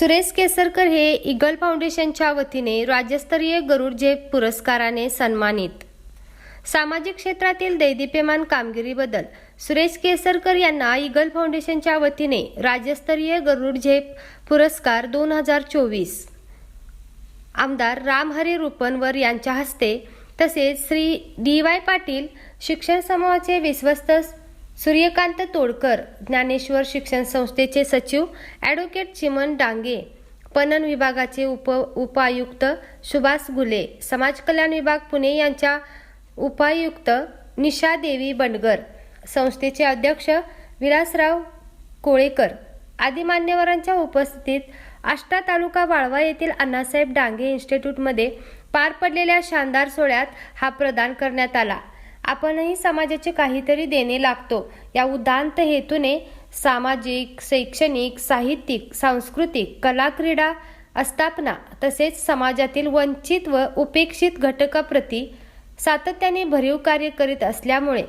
सुरेश केसरकर हे इगल फाउंडेशनच्या वतीने राज्यस्तरीय गरुड झेप पुरस्काराने सन्मानित. सामाजिक क्षेत्रातील दैदिप्यमान कामगिरीबद्दल सुरेश केसरकर यांना इगल फाउंडेशनच्या वतीने राज्यस्तरीय गरुड झेप पुरस्कार दोन हजार चोवीस. आमदार रामहरी रुपनवर यांच्या हस्ते तसेच श्री डी वाय पाटील शिक्षण समूहाचे विश्वस्त सूर्यकांत तोडकर ज्ञानेश्वर शिक्षण संस्थेचे सचिव ॲडव्होकेट चिमन डांगे पणन विभागाचे उप उपायुक्त सुभाष गुले समाज कल्याण विभाग पुणे यांच्या उपायुक्त निशा देवी बंडगर संस्थेचे अध्यक्ष विलासराव कोळेकर. आदी मान्यवरांच्या उपस्थितीत आष्टा तालुका वाळवा येथील अण्णासाहेब डांगे इन्स्टिट्यूटमध्ये पार पडलेल्या शानदार सोहळ्यात हा प्रदान करण्यात आला. आपणही समाजाचे काहीतरी देणे लागतो. या उदांत हेतूने सामाजिक शैक्षणिक साहित्यिक सांस्कृतिक कला क्रीडा आस्थापना तसेच समाजातील वंचित व उपेक्षित घटकाप्रती सातत्याने भरीव कार्य करीत असल्यामुळे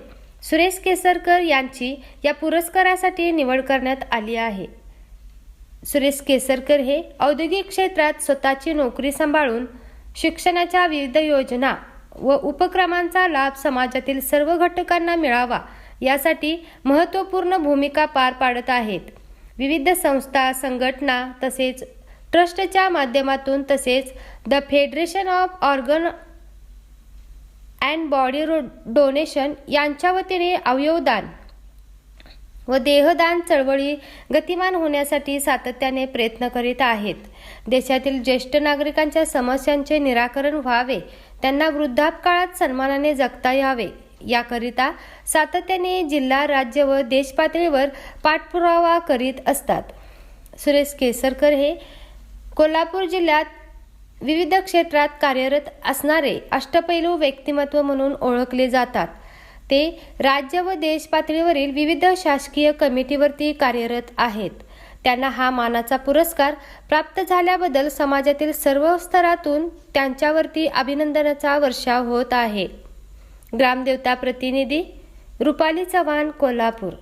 सुरेश केसरकर यांची या पुरस्कारासाठी निवड करण्यात आली आहे. सुरेश केसरकर हे औद्योगिक क्षेत्रात स्वतःची नोकरी सांभाळून शिक्षणाच्या विविध योजना व उपक्रमांचा लाभ समाजातील सर्व घटकांना मिळावा यासाठी महत्त्वपूर्ण भूमिका पार पाडत आहेत. विविध संस्था संघटना तसेच ट्रस्टच्या माध्यमातून तसेच the federation of organ and body donation यांच्या वतीने अवयवदान व देहदान चळवळी गतिमान होण्यासाठी सातत्याने प्रयत्न करीत आहेत. देशातील ज्येष्ठ नागरिकांच्या समस्यांचे निराकरण व्हावे त्यांना वृद्धापकाळात सन्मानाने जगता यावे. याकरिता सातत्याने जिल्हा राज्य व देशपातळीवर पाठपुरावा करीत असतात. सुरेश केसरकर हे कोल्हापूर जिल्ह्यात विविध क्षेत्रात कार्यरत असणारे अष्टपैलू व्यक्तिमत्व म्हणून ओळखले जातात. ते राज्य व देश पातळीवरील विविध शासकीय कमिटीवरती कार्यरत आहेत. त्यांना हा मानाचा पुरस्कार प्राप्त झाल्याबद्दल समाजातील सर्व स्तरातून त्यांच्यावरती अभिनंदनाचा वर्षाव होत आहे. ग्रामदेवता प्रतिनिधी रुपाली चव्हाण कोल्हापूर